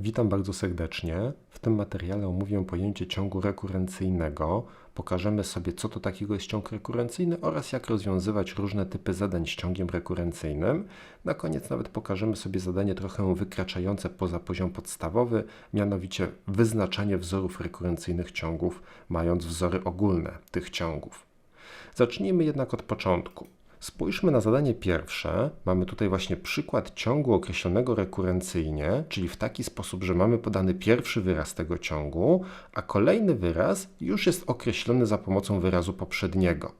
Witam bardzo serdecznie. W tym materiale omówię pojęcie ciągu rekurencyjnego. Pokażemy sobie, co to takiego jest ciąg rekurencyjny oraz jak rozwiązywać różne typy zadań z ciągiem rekurencyjnym. Na koniec nawet pokażemy sobie zadanie trochę wykraczające poza poziom podstawowy, mianowicie wyznaczanie wzorów rekurencyjnych ciągów, mając wzory ogólne tych ciągów. Zacznijmy jednak od początku. Spójrzmy na zadanie pierwsze. Mamy tutaj właśnie przykład ciągu określonego rekurencyjnie, czyli w taki sposób, że mamy podany pierwszy wyraz tego ciągu, a kolejny wyraz już jest określony za pomocą wyrazu poprzedniego.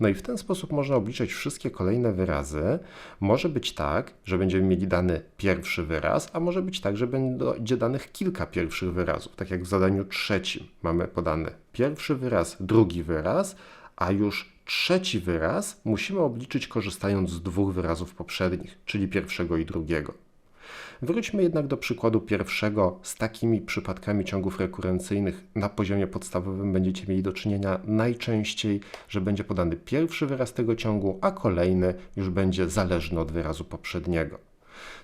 No i w ten sposób można obliczyć wszystkie kolejne wyrazy. Może być tak, że będziemy mieli dany pierwszy wyraz, a może być tak, że będzie danych kilka pierwszych wyrazów. Tak jak w zadaniu trzecim mamy podany pierwszy wyraz, drugi wyraz, a już trzeci wyraz musimy obliczyć korzystając z dwóch wyrazów poprzednich, czyli pierwszego i drugiego. Wróćmy jednak do przykładu pierwszego. Z takimi przypadkami ciągów rekurencyjnych na poziomie podstawowym będziecie mieli do czynienia najczęściej, że będzie podany pierwszy wyraz tego ciągu, a kolejny już będzie zależny od wyrazu poprzedniego.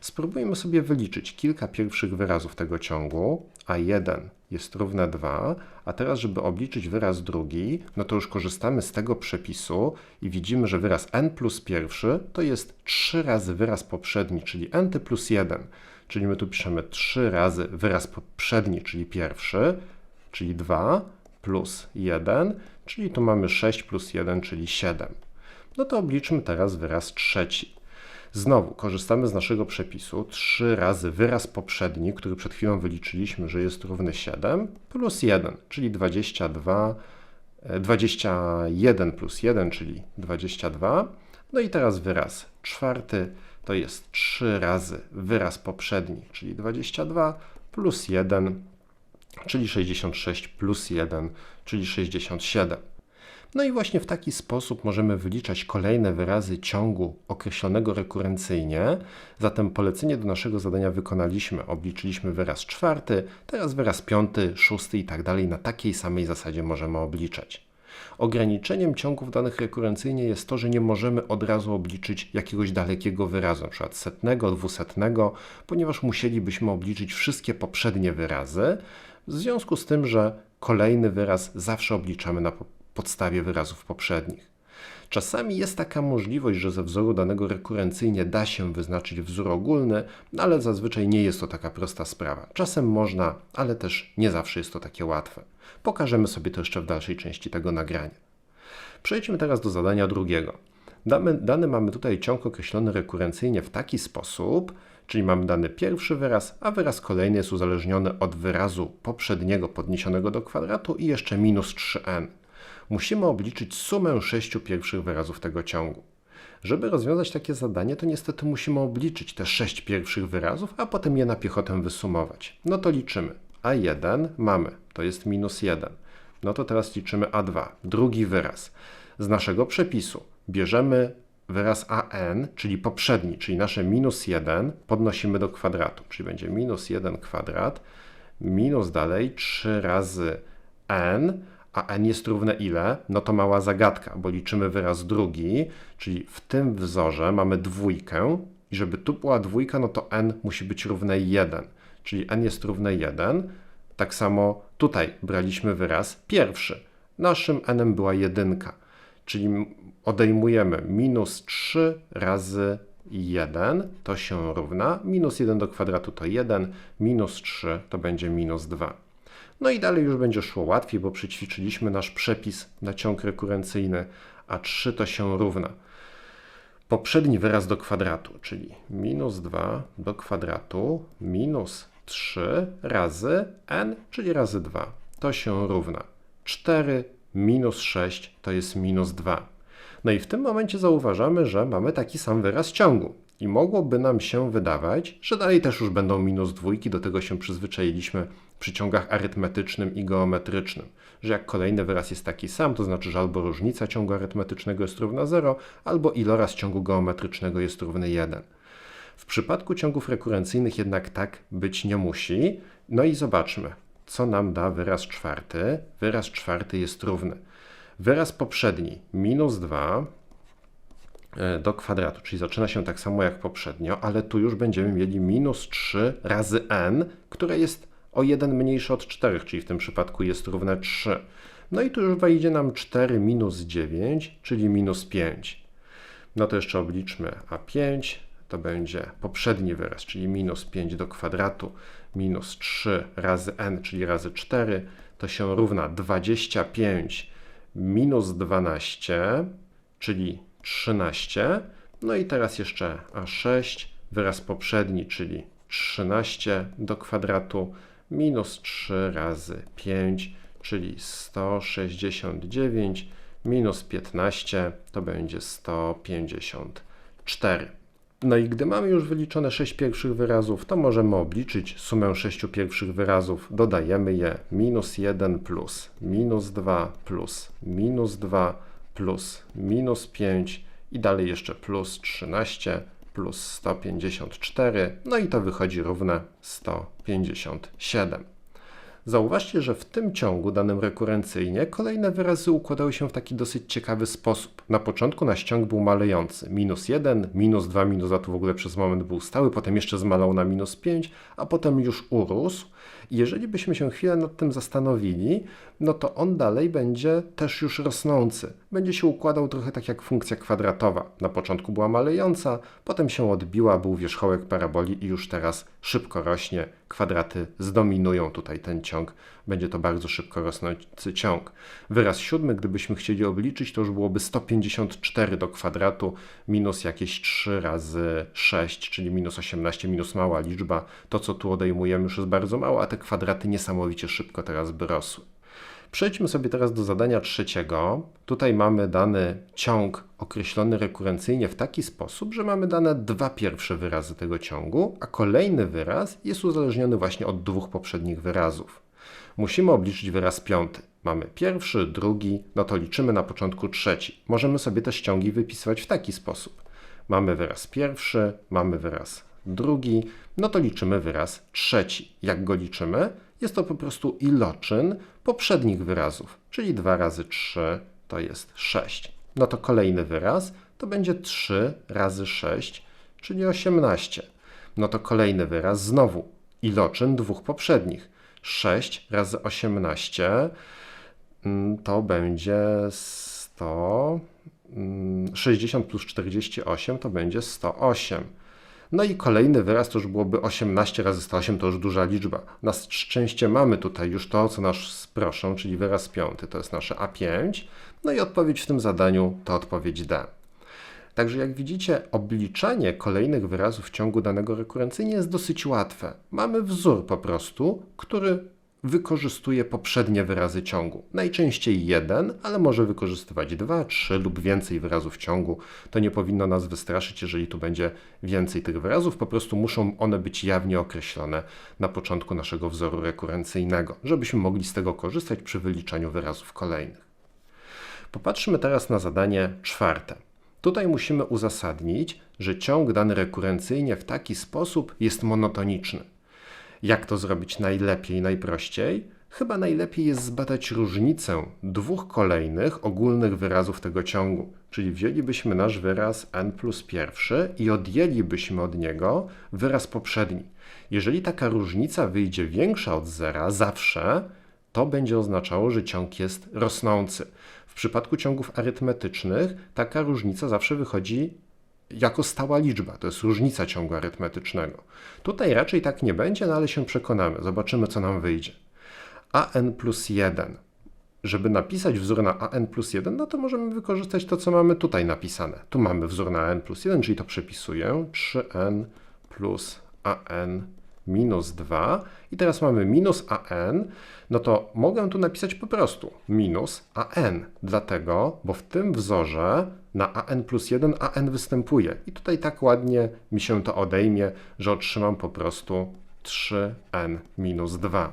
Spróbujmy sobie wyliczyć kilka pierwszych wyrazów tego ciągu, a 1 jest równe 2, a teraz, żeby obliczyć wyraz drugi, no to już korzystamy z tego przepisu i widzimy, że wyraz n plus pierwszy to jest 3 razy wyraz poprzedni, czyli n plus 1, czyli my tu piszemy 3 razy wyraz poprzedni, czyli pierwszy, czyli 2 plus 1, czyli tu mamy 6 plus 1, czyli 7. No to obliczmy teraz wyraz trzeci. Znowu korzystamy z naszego przepisu 3 razy wyraz poprzedni, który przed chwilą wyliczyliśmy, że jest równy 7, plus 1, czyli 22, 21 e, plus 1, czyli 22. No i teraz wyraz czwarty to jest 3 razy wyraz poprzedni, czyli 22, plus 1, czyli 66, plus 1, czyli 67. No i właśnie w taki sposób możemy wyliczać kolejne wyrazy ciągu określonego rekurencyjnie. Zatem polecenie do naszego zadania wykonaliśmy. Obliczyliśmy wyraz czwarty, teraz wyraz piąty, szósty i tak dalej. Na takiej samej zasadzie możemy obliczać. Ograniczeniem ciągów danych rekurencyjnie jest to, że nie możemy od razu obliczyć jakiegoś dalekiego wyrazu, np. setnego, dwusetnego, ponieważ musielibyśmy obliczyć wszystkie poprzednie wyrazy, w związku z tym, że kolejny wyraz zawsze obliczamy na podstawie wyrazów poprzednich. Czasami jest taka możliwość, że ze wzoru danego rekurencyjnie da się wyznaczyć wzór ogólny, no ale zazwyczaj nie jest to taka prosta sprawa. Czasem można, ale też nie zawsze jest to takie łatwe. Pokażemy sobie to jeszcze w dalszej części tego nagrania. Przejdźmy teraz do zadania drugiego. Dany, dany mamy tutaj ciąg określony rekurencyjnie w taki sposób, czyli mamy dany pierwszy wyraz, a wyraz kolejny jest uzależniony od wyrazu poprzedniego podniesionego do kwadratu i jeszcze minus 3n musimy obliczyć sumę sześciu pierwszych wyrazów tego ciągu. Żeby rozwiązać takie zadanie, to niestety musimy obliczyć te sześć pierwszych wyrazów, a potem je na piechotę wysumować. No to liczymy. A1 mamy, to jest minus 1. No to teraz liczymy A2, drugi wyraz. Z naszego przepisu bierzemy wyraz an, czyli poprzedni, czyli nasze minus 1, podnosimy do kwadratu, czyli będzie minus 1 kwadrat, minus dalej 3 razy n, a n jest równe ile? No to mała zagadka, bo liczymy wyraz drugi, czyli w tym wzorze mamy dwójkę i żeby tu była dwójka, no to n musi być równe 1, czyli n jest równe 1. Tak samo tutaj braliśmy wyraz pierwszy. Naszym n była jedynka, czyli odejmujemy minus 3 razy 1, to się równa, minus 1 do kwadratu to 1, minus 3 to będzie minus 2. No i dalej już będzie szło łatwiej, bo przećwiczyliśmy nasz przepis na ciąg rekurencyjny, a 3 to się równa. Poprzedni wyraz do kwadratu, czyli minus 2 do kwadratu minus 3 razy n, czyli razy 2. To się równa 4 minus 6 to jest minus 2. No i w tym momencie zauważamy, że mamy taki sam wyraz ciągu. I mogłoby nam się wydawać, że dalej też już będą minus dwójki, do tego się przyzwyczailiśmy przy ciągach arytmetycznym i geometrycznym, że jak kolejny wyraz jest taki sam, to znaczy, że albo różnica ciągu arytmetycznego jest równa 0, albo iloraz ciągu geometrycznego jest równy 1. W przypadku ciągów rekurencyjnych jednak tak być nie musi. No i zobaczmy, co nam da wyraz czwarty. Wyraz czwarty jest równy. Wyraz poprzedni minus 2 e, do kwadratu, czyli zaczyna się tak samo jak poprzednio, ale tu już będziemy mieli minus 3 razy n, które jest o 1 mniejsze od 4, czyli w tym przypadku jest równe 3. No i tu już wejdzie nam 4 minus 9, czyli minus 5. No to jeszcze obliczmy A5, to będzie poprzedni wyraz, czyli minus 5 do kwadratu, minus 3 razy n, czyli razy 4, to się równa 25 minus 12, czyli 13. No i teraz jeszcze A6, wyraz poprzedni, czyli 13 do kwadratu, minus 3 razy 5, czyli 169, minus 15 to będzie 154. No i gdy mamy już wyliczone 6 pierwszych wyrazów, to możemy obliczyć sumę 6 pierwszych wyrazów. Dodajemy je minus 1 plus minus 2 plus minus 2 plus minus 5 i dalej jeszcze plus 13 plus 154, no i to wychodzi równe 157. Zauważcie, że w tym ciągu danym rekurencyjnie kolejne wyrazy układały się w taki dosyć ciekawy sposób. Na początku nasz ciąg był malejący. Minus 1, minus 2, minus 2 to w ogóle przez moment był stały, potem jeszcze zmalał na minus 5, a potem już urósł. Jeżeli byśmy się chwilę nad tym zastanowili, no to on dalej będzie też już rosnący. Będzie się układał trochę tak jak funkcja kwadratowa. Na początku była malejąca, potem się odbiła, był wierzchołek paraboli i już teraz szybko rośnie. Kwadraty zdominują tutaj ten ciąg. Będzie to bardzo szybko rosnący ciąg. Wyraz siódmy, gdybyśmy chcieli obliczyć, to już byłoby 154 do kwadratu minus jakieś 3 razy 6, czyli minus 18, minus mała liczba. To, co tu odejmujemy, już jest bardzo mało, a te kwadraty niesamowicie szybko teraz by rosły. Przejdźmy sobie teraz do zadania trzeciego. Tutaj mamy dany ciąg określony rekurencyjnie w taki sposób, że mamy dane dwa pierwsze wyrazy tego ciągu, a kolejny wyraz jest uzależniony właśnie od dwóch poprzednich wyrazów. Musimy obliczyć wyraz piąty. Mamy pierwszy, drugi, no to liczymy na początku trzeci. Możemy sobie też ciągi wypisywać w taki sposób. Mamy wyraz pierwszy, mamy wyraz drugi, no to liczymy wyraz trzeci. Jak go liczymy? Jest to po prostu iloczyn poprzednich wyrazów, czyli 2 razy 3 to jest 6. No to kolejny wyraz to będzie 3 razy 6, czyli 18. No to kolejny wyraz znowu iloczyn dwóch poprzednich. 6 razy 18 mm, to będzie 100. 60 mm, plus 48 to będzie 108. No i kolejny wyraz to już byłoby 18 razy 108, to już duża liczba. Na szczęście mamy tutaj już to, co nas proszą, czyli wyraz piąty, to jest nasze A5. No i odpowiedź w tym zadaniu to odpowiedź D. Także jak widzicie, obliczanie kolejnych wyrazów w ciągu danego rekurencyjnie jest dosyć łatwe. Mamy wzór po prostu, który wykorzystuje poprzednie wyrazy ciągu. Najczęściej jeden, ale może wykorzystywać dwa, trzy lub więcej wyrazów ciągu. To nie powinno nas wystraszyć, jeżeli tu będzie więcej tych wyrazów. Po prostu muszą one być jawnie określone na początku naszego wzoru rekurencyjnego, żebyśmy mogli z tego korzystać przy wyliczaniu wyrazów kolejnych. Popatrzmy teraz na zadanie czwarte. Tutaj musimy uzasadnić, że ciąg dany rekurencyjnie w taki sposób jest monotoniczny. Jak to zrobić najlepiej, najprościej? Chyba najlepiej jest zbadać różnicę dwóch kolejnych ogólnych wyrazów tego ciągu. Czyli wzięlibyśmy nasz wyraz n plus pierwszy i odjęlibyśmy od niego wyraz poprzedni. Jeżeli taka różnica wyjdzie większa od zera zawsze, to będzie oznaczało, że ciąg jest rosnący. Przypadku ciągów arytmetycznych taka różnica zawsze wychodzi jako stała liczba. To jest różnica ciągu arytmetycznego. Tutaj raczej tak nie będzie, no ale się przekonamy. Zobaczymy, co nam wyjdzie. an plus 1. Żeby napisać wzór na an plus 1, no to możemy wykorzystać to, co mamy tutaj napisane. Tu mamy wzór na an plus 1, czyli to przepisuję. 3n plus an minus 2 i teraz mamy minus an, no to mogę tu napisać po prostu minus an, dlatego, bo w tym wzorze na an plus 1 an występuje. I tutaj tak ładnie mi się to odejmie, że otrzymam po prostu 3n minus 2.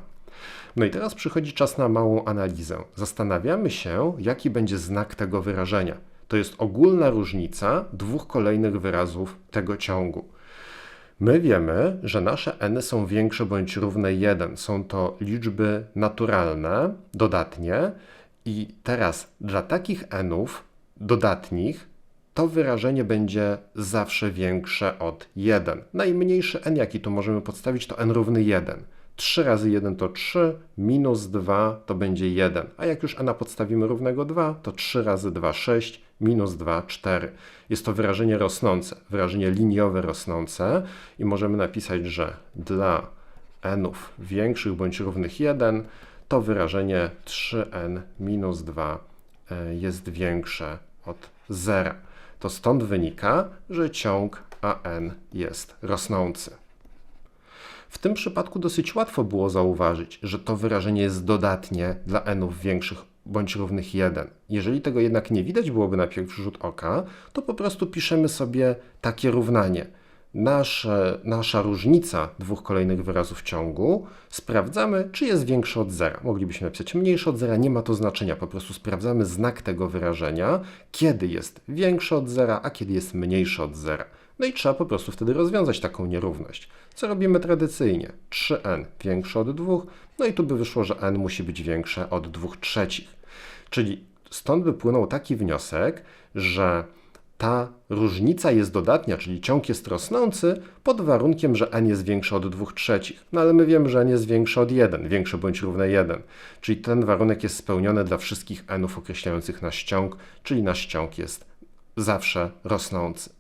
No i teraz przychodzi czas na małą analizę. Zastanawiamy się, jaki będzie znak tego wyrażenia. To jest ogólna różnica dwóch kolejnych wyrazów tego ciągu. My wiemy, że nasze n są większe bądź równe 1. Są to liczby naturalne, dodatnie i teraz dla takich nów dodatnich to wyrażenie będzie zawsze większe od 1. Najmniejszy n, jaki tu możemy podstawić, to n równy 1. 3 razy 1 to 3, minus 2 to będzie 1. A jak już n podstawimy równego 2, to 3 razy 2 6, minus 2 4. Jest to wyrażenie rosnące, wyrażenie liniowe rosnące i możemy napisać, że dla nów większych bądź równych 1, to wyrażenie 3n minus 2 e, jest większe od 0. To stąd wynika, że ciąg AN jest rosnący. W tym przypadku dosyć łatwo było zauważyć, że to wyrażenie jest dodatnie dla nów większych bądź równych 1. Jeżeli tego jednak nie widać byłoby na pierwszy rzut oka, to po prostu piszemy sobie takie równanie. Nasze, nasza różnica dwóch kolejnych wyrazów ciągu sprawdzamy, czy jest większa od zera. Moglibyśmy napisać mniejsze od zera, nie ma to znaczenia, po prostu sprawdzamy znak tego wyrażenia, kiedy jest większe od zera, a kiedy jest mniejsze od zera. No i trzeba po prostu wtedy rozwiązać taką nierówność. Co robimy tradycyjnie? 3n większe od 2, no i tu by wyszło, że n musi być większe od 2 trzecich. Czyli stąd by płynął taki wniosek, że ta różnica jest dodatnia, czyli ciąg jest rosnący, pod warunkiem, że n jest większy od 2 trzecich. No ale my wiemy, że n jest większy od 1, większy bądź równe 1. Czyli ten warunek jest spełniony dla wszystkich nów określających nasz ciąg, czyli nasz ciąg jest zawsze rosnący.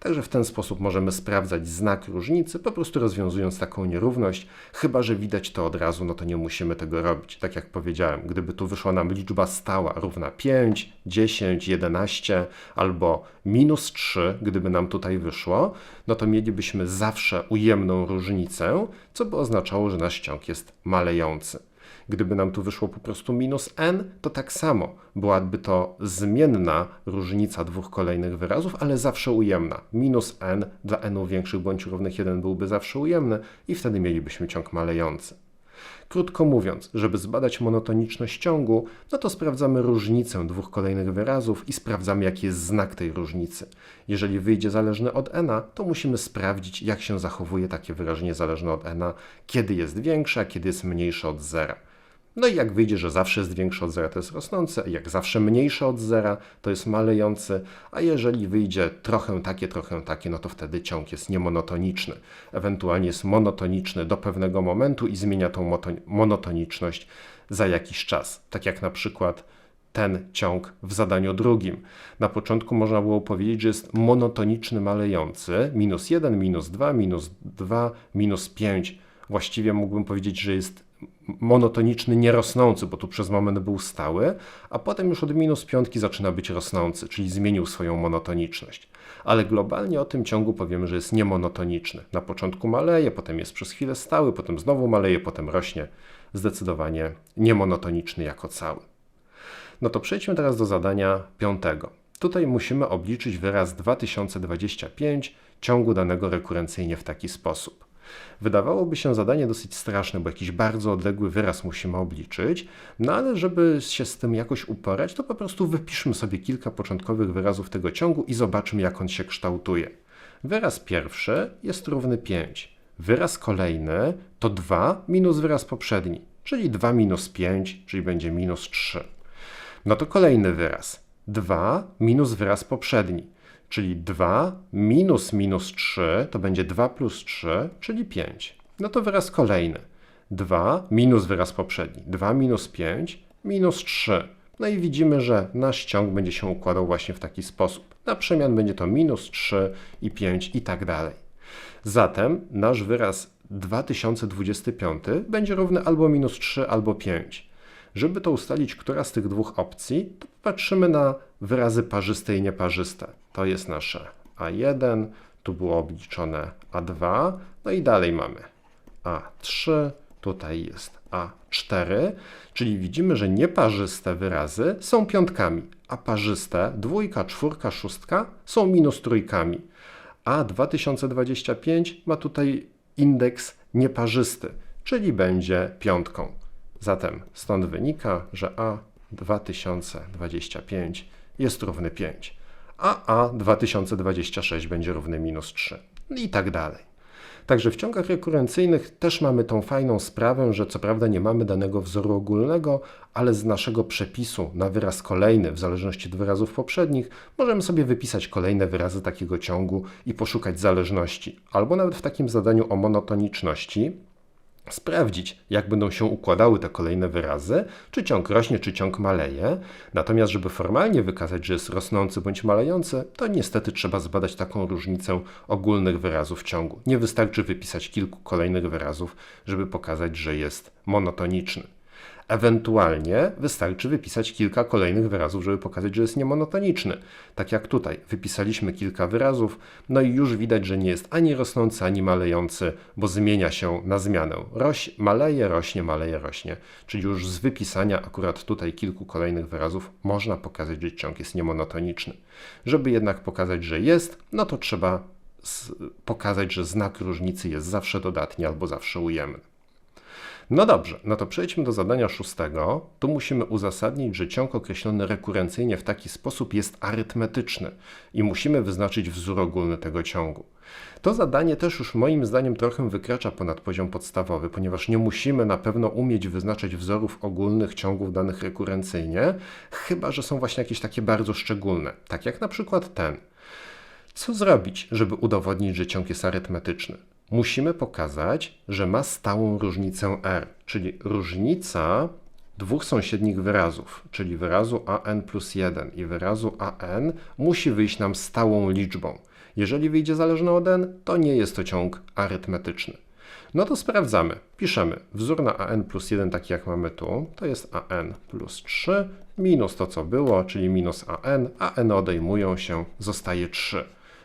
Także w ten sposób możemy sprawdzać znak różnicy, po prostu rozwiązując taką nierówność. Chyba, że widać to od razu, no to nie musimy tego robić. Tak jak powiedziałem, gdyby tu wyszła nam liczba stała równa 5, 10, 11 albo minus 3, gdyby nam tutaj wyszło, no to mielibyśmy zawsze ujemną różnicę, co by oznaczało, że nasz ciąg jest malejący. Gdyby nam tu wyszło po prostu minus n, to tak samo. Byłaby to zmienna różnica dwóch kolejnych wyrazów, ale zawsze ujemna. Minus n dla n większych bądź równych 1 byłby zawsze ujemny i wtedy mielibyśmy ciąg malejący. Krótko mówiąc, żeby zbadać monotoniczność ciągu, no to sprawdzamy różnicę dwóch kolejnych wyrazów i sprawdzamy, jaki jest znak tej różnicy. Jeżeli wyjdzie zależny od n, to musimy sprawdzić, jak się zachowuje takie wyrażenie zależne od n, kiedy jest większe, a kiedy jest mniejsze od zera. No i jak wyjdzie, że zawsze jest większe od zera, to jest rosnące, jak zawsze mniejsze od zera, to jest malejący, a jeżeli wyjdzie trochę takie, trochę takie, no to wtedy ciąg jest niemonotoniczny. Ewentualnie jest monotoniczny do pewnego momentu i zmienia tą monotoniczność za jakiś czas. Tak jak na przykład ten ciąg w zadaniu drugim. Na początku można było powiedzieć, że jest monotoniczny malejący, minus 1, minus 2, minus 2, minus 5. Właściwie mógłbym powiedzieć, że jest monotoniczny, nierosnący, bo tu przez moment był stały, a potem już od minus piątki zaczyna być rosnący, czyli zmienił swoją monotoniczność. Ale globalnie o tym ciągu powiemy, że jest niemonotoniczny. Na początku maleje, potem jest przez chwilę stały, potem znowu maleje, potem rośnie. Zdecydowanie niemonotoniczny jako cały. No to przejdźmy teraz do zadania piątego. Tutaj musimy obliczyć wyraz 2025 ciągu danego rekurencyjnie w taki sposób. Wydawałoby się zadanie dosyć straszne, bo jakiś bardzo odległy wyraz musimy obliczyć, no ale żeby się z tym jakoś uporać, to po prostu wypiszmy sobie kilka początkowych wyrazów tego ciągu i zobaczmy, jak on się kształtuje. Wyraz pierwszy jest równy 5. Wyraz kolejny to 2 minus wyraz poprzedni, czyli 2 minus 5, czyli będzie minus 3. No to kolejny wyraz. 2 minus wyraz poprzedni czyli 2 minus minus 3 to będzie 2 plus 3, czyli 5. No to wyraz kolejny. 2 minus wyraz poprzedni. 2 minus 5 minus 3. No i widzimy, że nasz ciąg będzie się układał właśnie w taki sposób. Na przemian będzie to minus 3 i 5 i tak dalej. Zatem nasz wyraz 2025 będzie równy albo minus 3, albo 5. Żeby to ustalić, która z tych dwóch opcji, to patrzymy na wyrazy parzyste i nieparzyste. To jest nasze A1, tu było obliczone A2, no i dalej mamy A3, tutaj jest A4, czyli widzimy, że nieparzyste wyrazy są piątkami, a parzyste, dwójka, czwórka, szóstka są minus trójkami. A 2025 ma tutaj indeks nieparzysty, czyli będzie piątką. Zatem stąd wynika, że A 2025 jest równy 5, a A 2026 będzie równy minus 3 i tak dalej. Także w ciągach rekurencyjnych też mamy tą fajną sprawę, że co prawda nie mamy danego wzoru ogólnego, ale z naszego przepisu na wyraz kolejny, w zależności od wyrazów poprzednich, możemy sobie wypisać kolejne wyrazy takiego ciągu i poszukać zależności. Albo nawet w takim zadaniu o monotoniczności sprawdzić, jak będą się układały te kolejne wyrazy, czy ciąg rośnie, czy ciąg maleje. Natomiast, żeby formalnie wykazać, że jest rosnący bądź malejący, to niestety trzeba zbadać taką różnicę ogólnych wyrazów ciągu. Nie wystarczy wypisać kilku kolejnych wyrazów, żeby pokazać, że jest monotoniczny. Ewentualnie wystarczy wypisać kilka kolejnych wyrazów, żeby pokazać, że jest niemonotoniczny. Tak jak tutaj, wypisaliśmy kilka wyrazów, no i już widać, że nie jest ani rosnący, ani malejący, bo zmienia się na zmianę. Roś, maleje, rośnie, maleje, rośnie. Czyli już z wypisania akurat tutaj kilku kolejnych wyrazów można pokazać, że ciąg jest niemonotoniczny. Żeby jednak pokazać, że jest, no to trzeba pokazać, że znak różnicy jest zawsze dodatni albo zawsze ujemny. No dobrze, no to przejdźmy do zadania szóstego. Tu musimy uzasadnić, że ciąg określony rekurencyjnie w taki sposób jest arytmetyczny i musimy wyznaczyć wzór ogólny tego ciągu. To zadanie też już moim zdaniem trochę wykracza ponad poziom podstawowy, ponieważ nie musimy na pewno umieć wyznaczać wzorów ogólnych ciągów danych rekurencyjnie, chyba że są właśnie jakieś takie bardzo szczególne, tak jak na przykład ten. Co zrobić, żeby udowodnić, że ciąg jest arytmetyczny? Musimy pokazać, że ma stałą różnicę r, czyli różnica dwóch sąsiednich wyrazów, czyli wyrazu an plus 1 i wyrazu an musi wyjść nam stałą liczbą. Jeżeli wyjdzie zależny od n, to nie jest to ciąg arytmetyczny. No to sprawdzamy. Piszemy wzór na an plus 1, taki jak mamy tu, to jest an plus 3 minus to, co było, czyli minus an, a n odejmują się, zostaje 3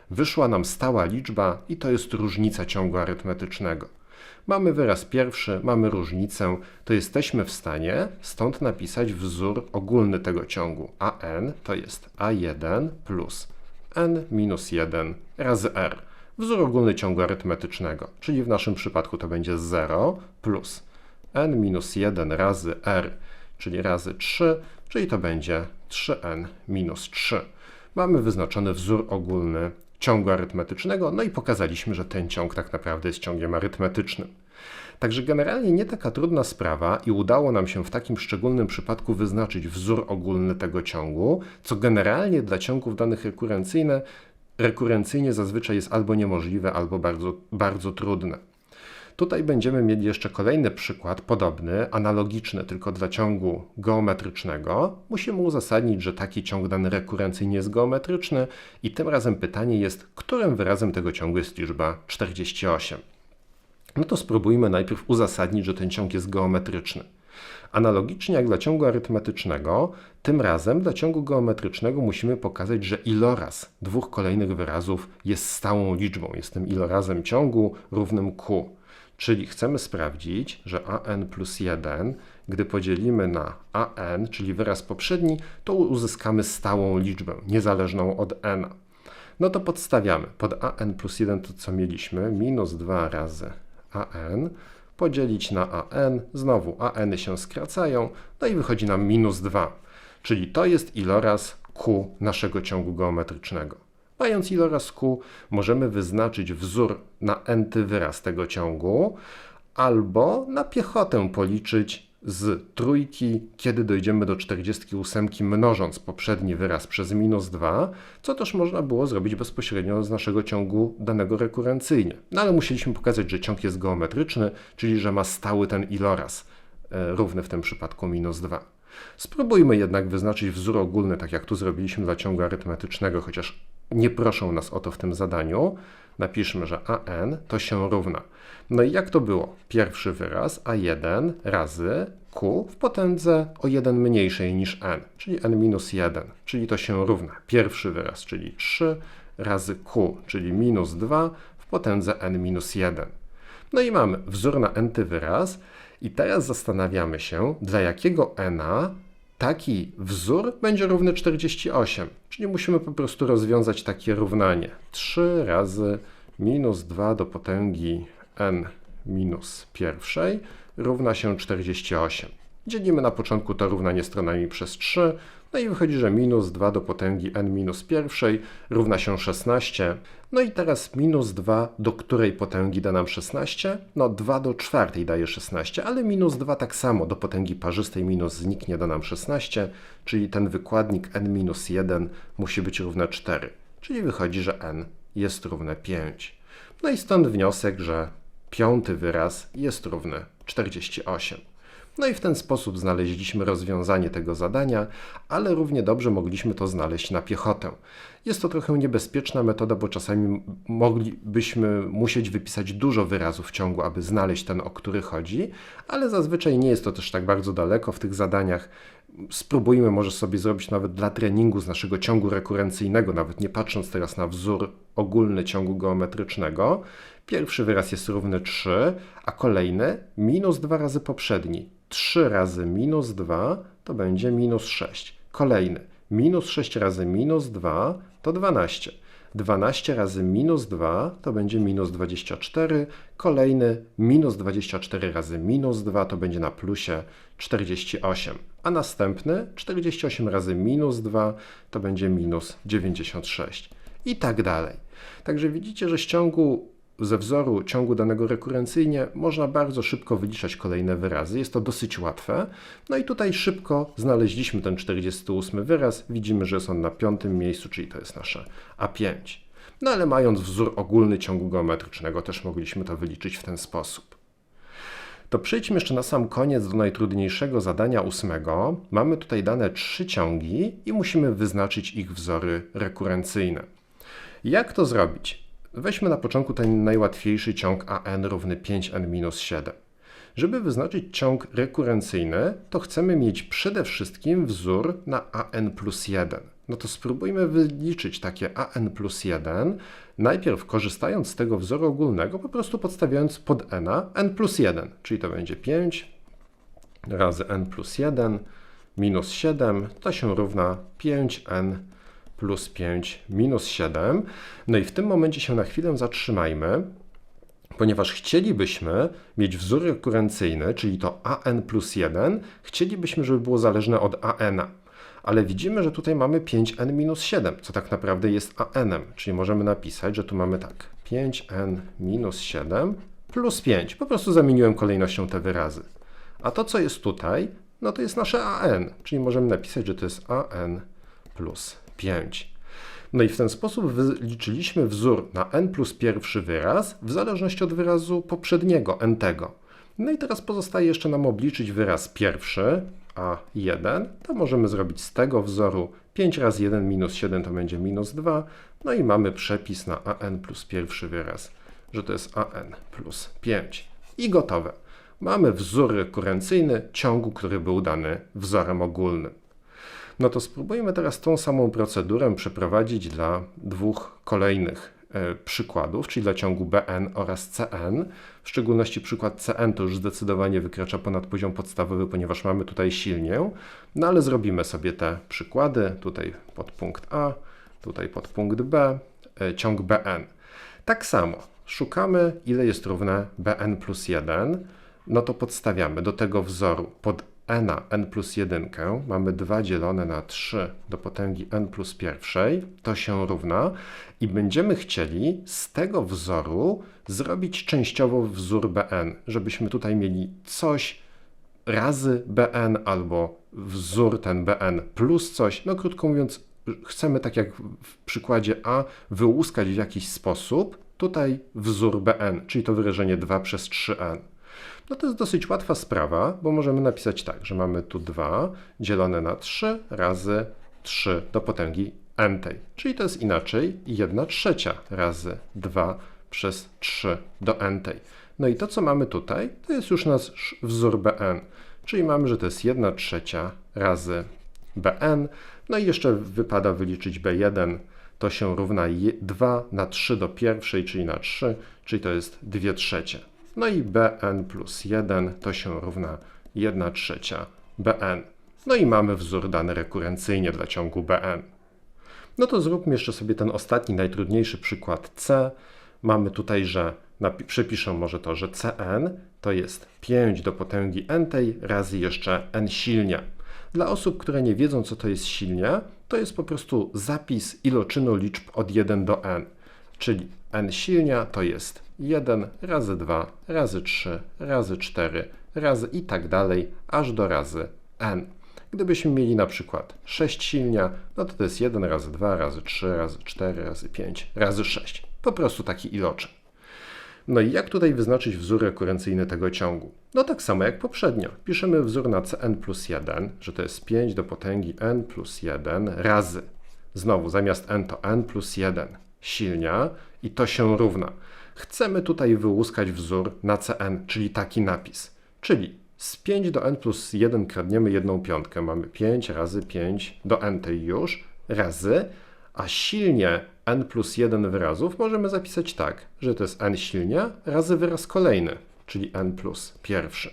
wyszła nam stała liczba i to jest różnica ciągu arytmetycznego. Mamy wyraz pierwszy, mamy różnicę, to jesteśmy w stanie stąd napisać wzór ogólny tego ciągu. an to jest a1 plus n minus 1 razy r. Wzór ogólny ciągu arytmetycznego, czyli w naszym przypadku to będzie 0 plus n minus 1 razy r, czyli razy 3, czyli to będzie 3n minus 3. Mamy wyznaczony wzór ogólny ciągu arytmetycznego, no i pokazaliśmy, że ten ciąg tak naprawdę jest ciągiem arytmetycznym. Także generalnie nie taka trudna sprawa i udało nam się w takim szczególnym przypadku wyznaczyć wzór ogólny tego ciągu, co generalnie dla ciągów danych rekurencyjne, rekurencyjnie zazwyczaj jest albo niemożliwe, albo bardzo, bardzo trudne. Tutaj będziemy mieli jeszcze kolejny przykład, podobny, analogiczny, tylko dla ciągu geometrycznego. Musimy uzasadnić, że taki ciąg dany rekurencyjnie jest geometryczny i tym razem pytanie jest, którym wyrazem tego ciągu jest liczba 48. No to spróbujmy najpierw uzasadnić, że ten ciąg jest geometryczny. Analogicznie jak dla ciągu arytmetycznego, tym razem dla ciągu geometrycznego musimy pokazać, że iloraz dwóch kolejnych wyrazów jest stałą liczbą. Jest tym ilorazem ciągu równym q. Czyli chcemy sprawdzić, że an plus 1, gdy podzielimy na an, czyli wyraz poprzedni, to uzyskamy stałą liczbę, niezależną od n. No to podstawiamy. Pod an plus 1 to co mieliśmy? Minus 2 razy an podzielić na an, znowu an się skracają, no i wychodzi nam minus 2. Czyli to jest iloraz q naszego ciągu geometrycznego. Mając iloraz q, możemy wyznaczyć wzór na n-ty wyraz tego ciągu, albo na piechotę policzyć z trójki, kiedy dojdziemy do 48, mnożąc poprzedni wyraz przez minus 2, co też można było zrobić bezpośrednio z naszego ciągu danego rekurencyjnie. No ale musieliśmy pokazać, że ciąg jest geometryczny, czyli że ma stały ten iloraz, e, równy w tym przypadku minus 2. Spróbujmy jednak wyznaczyć wzór ogólny, tak jak tu zrobiliśmy dla ciągu arytmetycznego, chociaż nie proszą nas o to w tym zadaniu. Napiszmy, że an to się równa. No i jak to było? Pierwszy wyraz a1 razy q w potędze o 1 mniejszej niż n, czyli n minus 1, czyli to się równa. Pierwszy wyraz, czyli 3 razy q, czyli minus 2 w potędze n minus 1. No i mamy wzór na n wyraz i teraz zastanawiamy się, dla jakiego n taki wzór będzie równy 48. Czyli musimy po prostu rozwiązać takie równanie. 3 razy minus 2 do potęgi n minus pierwszej równa się 48. Dzielimy na początku to równanie stronami przez 3, no i wychodzi, że minus 2 do potęgi n minus pierwszej równa się 16. No i teraz minus 2 do której potęgi da nam 16? No 2 do czwartej daje 16, ale minus 2 tak samo do potęgi parzystej minus zniknie da nam 16, czyli ten wykładnik n minus 1 musi być równe 4. Czyli wychodzi, że n jest równe 5. No i stąd wniosek, że piąty wyraz jest równy 48. No i w ten sposób znaleźliśmy rozwiązanie tego zadania, ale równie dobrze mogliśmy to znaleźć na piechotę. Jest to trochę niebezpieczna metoda, bo czasami moglibyśmy musieć wypisać dużo wyrazów w ciągu, aby znaleźć ten, o który chodzi, ale zazwyczaj nie jest to też tak bardzo daleko w tych zadaniach. Spróbujmy może sobie zrobić nawet dla treningu z naszego ciągu rekurencyjnego, nawet nie patrząc teraz na wzór ogólny ciągu geometrycznego. Pierwszy wyraz jest równy 3, a kolejny minus 2 razy poprzedni. 3 razy minus 2 to będzie minus 6. Kolejny minus 6 razy minus 2 to 12. 12 razy minus 2 to będzie minus 24. Kolejny minus 24 razy minus 2 to będzie na plusie 48. A następny 48 razy minus 2 to będzie minus 96. I tak dalej. Także widzicie, że z ciągu ze wzoru ciągu danego rekurencyjnie można bardzo szybko wyliczać kolejne wyrazy. Jest to dosyć łatwe. No i tutaj szybko znaleźliśmy ten 48 wyraz. Widzimy, że jest on na piątym miejscu, czyli to jest nasze A5. No ale mając wzór ogólny ciągu geometrycznego, też mogliśmy to wyliczyć w ten sposób. To przejdźmy jeszcze na sam koniec do najtrudniejszego zadania ósmego. Mamy tutaj dane trzy ciągi i musimy wyznaczyć ich wzory rekurencyjne. Jak to zrobić? Weźmy na początku ten najłatwiejszy ciąg an równy 5n-7. Żeby wyznaczyć ciąg rekurencyjny, to chcemy mieć przede wszystkim wzór na an plus 1. No to spróbujmy wyliczyć takie an plus 1, najpierw korzystając z tego wzoru ogólnego, po prostu podstawiając pod n n plus 1, czyli to będzie 5 razy n plus 1 minus 7, to się równa 5n plus 5 minus 7. No i w tym momencie się na chwilę zatrzymajmy, ponieważ chcielibyśmy mieć wzór rekurencyjny, czyli to an plus 1, chcielibyśmy, żeby było zależne od an. Ale widzimy, że tutaj mamy 5n minus 7, co tak naprawdę jest an, czyli możemy napisać, że tu mamy tak, 5n minus 7 plus 5. Po prostu zamieniłem kolejnością te wyrazy. A to, co jest tutaj, no to jest nasze an, czyli możemy napisać, że to jest an plus 5. No i w ten sposób wyliczyliśmy wzór na n plus pierwszy wyraz w zależności od wyrazu poprzedniego, n tego. No i teraz pozostaje jeszcze nam obliczyć wyraz pierwszy, a1. To możemy zrobić z tego wzoru 5 razy 1 minus 7 to będzie minus 2. No i mamy przepis na an plus pierwszy wyraz, że to jest an plus 5. I gotowe. Mamy wzór rekurencyjny ciągu, który był dany wzorem ogólnym. No to spróbujmy teraz tą samą procedurę przeprowadzić dla dwóch kolejnych e, przykładów, czyli dla ciągu Bn oraz Cn. W szczególności przykład Cn to już zdecydowanie wykracza ponad poziom podstawowy, ponieważ mamy tutaj silnię. No ale zrobimy sobie te przykłady. Tutaj pod punkt A, tutaj pod punkt B, e, ciąg Bn. Tak samo szukamy, ile jest równe Bn plus 1. No to podstawiamy do tego wzoru pod n na n plus 1 mamy 2 dzielone na 3 do potęgi n plus pierwszej, to się równa i będziemy chcieli z tego wzoru zrobić częściowo wzór bn, żebyśmy tutaj mieli coś razy bn albo wzór ten bn plus coś, no krótko mówiąc, chcemy tak jak w przykładzie a wyłuskać w jakiś sposób. Tutaj wzór bn, czyli to wyrażenie 2 przez 3n. No to jest dosyć łatwa sprawa, bo możemy napisać tak, że mamy tu 2 dzielone na 3 razy 3 do potęgi n tej. Czyli to jest inaczej 1 trzecia razy 2 przez 3 do n tej. No i to, co mamy tutaj, to jest już nasz wzór bn. Czyli mamy, że to jest 1 trzecia razy bn. No i jeszcze wypada wyliczyć b1. To się równa 2 na 3 do pierwszej, czyli na 3, czyli to jest 2 trzecie. No i bn plus 1 to się równa 1 trzecia bn. No i mamy wzór dany rekurencyjnie dla ciągu bn. No to zróbmy jeszcze sobie ten ostatni, najtrudniejszy przykład c. Mamy tutaj, że przepiszę może to, że cn to jest 5 do potęgi n tej razy jeszcze n silnia. Dla osób, które nie wiedzą, co to jest silnia, to jest po prostu zapis iloczynu liczb od 1 do n. Czyli n silnia to jest 1 razy 2 razy 3 razy 4 razy i tak dalej, aż do razy n. Gdybyśmy mieli na przykład 6 silnia, no to to jest 1 razy 2 razy 3 razy 4 razy 5 razy 6. Po prostu taki iloczyn. No i jak tutaj wyznaczyć wzór rekurencyjny tego ciągu? No tak samo jak poprzednio. Piszemy wzór na cn plus 1, że to jest 5 do potęgi n plus 1 razy. Znowu zamiast n to n plus 1 silnia i to się równa. Chcemy tutaj wyłuskać wzór na cn, czyli taki napis. Czyli z 5 do n plus 1 kradniemy jedną piątkę. Mamy 5 razy 5 do n tej już razy, a silnie n plus 1 wyrazów możemy zapisać tak, że to jest n silnia razy wyraz kolejny, czyli n plus pierwszy.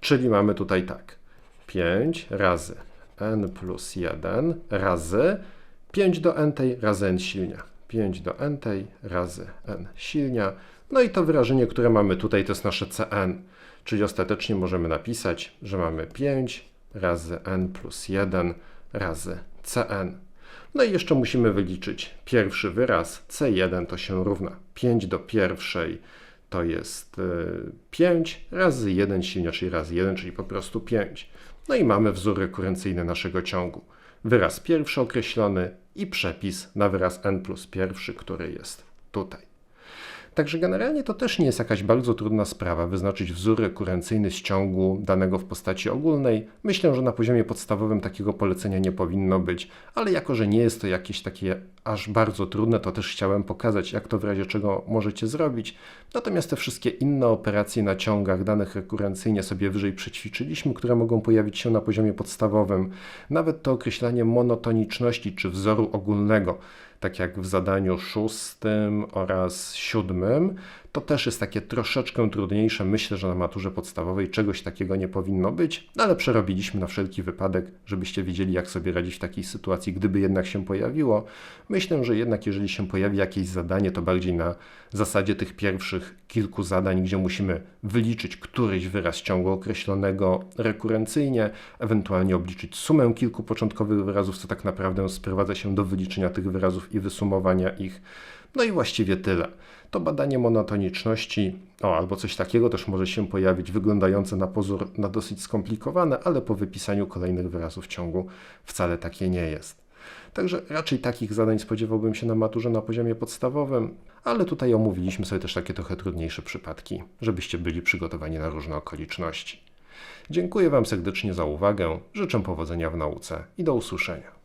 Czyli mamy tutaj tak, 5 razy n plus 1 razy 5 do n tej razy n silnia. 5 do n tej razy n silnia. No i to wyrażenie, które mamy tutaj, to jest nasze cn. Czyli ostatecznie możemy napisać, że mamy 5 razy n plus 1 razy cn. No i jeszcze musimy wyliczyć pierwszy wyraz. C1 to się równa 5 do pierwszej to jest 5 razy 1 silnia, czyli razy 1, czyli po prostu 5. No i mamy wzór rekurencyjny naszego ciągu. Wyraz pierwszy określony i przepis na wyraz n plus pierwszy, który jest tutaj. Także generalnie to też nie jest jakaś bardzo trudna sprawa wyznaczyć wzór rekurencyjny z ciągu danego w postaci ogólnej. Myślę, że na poziomie podstawowym takiego polecenia nie powinno być, ale jako, że nie jest to jakieś takie aż bardzo trudne, to też chciałem pokazać, jak to w razie czego możecie zrobić. Natomiast te wszystkie inne operacje na ciągach danych rekurencyjnie sobie wyżej przećwiczyliśmy, które mogą pojawić się na poziomie podstawowym. Nawet to określanie monotoniczności czy wzoru ogólnego tak jak w zadaniu szóstym oraz siódmym, to też jest takie troszeczkę trudniejsze. Myślę, że na maturze podstawowej czegoś takiego nie powinno być, no ale przerobiliśmy na wszelki wypadek, żebyście wiedzieli, jak sobie radzić w takiej sytuacji, gdyby jednak się pojawiło. Myślę, że jednak jeżeli się pojawi jakieś zadanie, to bardziej na zasadzie tych pierwszych kilku zadań, gdzie musimy wyliczyć któryś wyraz ciągu określonego rekurencyjnie, ewentualnie obliczyć sumę kilku początkowych wyrazów, co tak naprawdę sprowadza się do wyliczenia tych wyrazów i wysumowania ich. No i właściwie tyle. To badanie monotoniczności, o, albo coś takiego też może się pojawić, wyglądające na pozór na dosyć skomplikowane, ale po wypisaniu kolejnych wyrazów ciągu wcale takie nie jest. Także raczej takich zadań spodziewałbym się na maturze na poziomie podstawowym, ale tutaj omówiliśmy sobie też takie trochę trudniejsze przypadki, żebyście byli przygotowani na różne okoliczności. Dziękuję Wam serdecznie za uwagę, życzę powodzenia w nauce i do usłyszenia.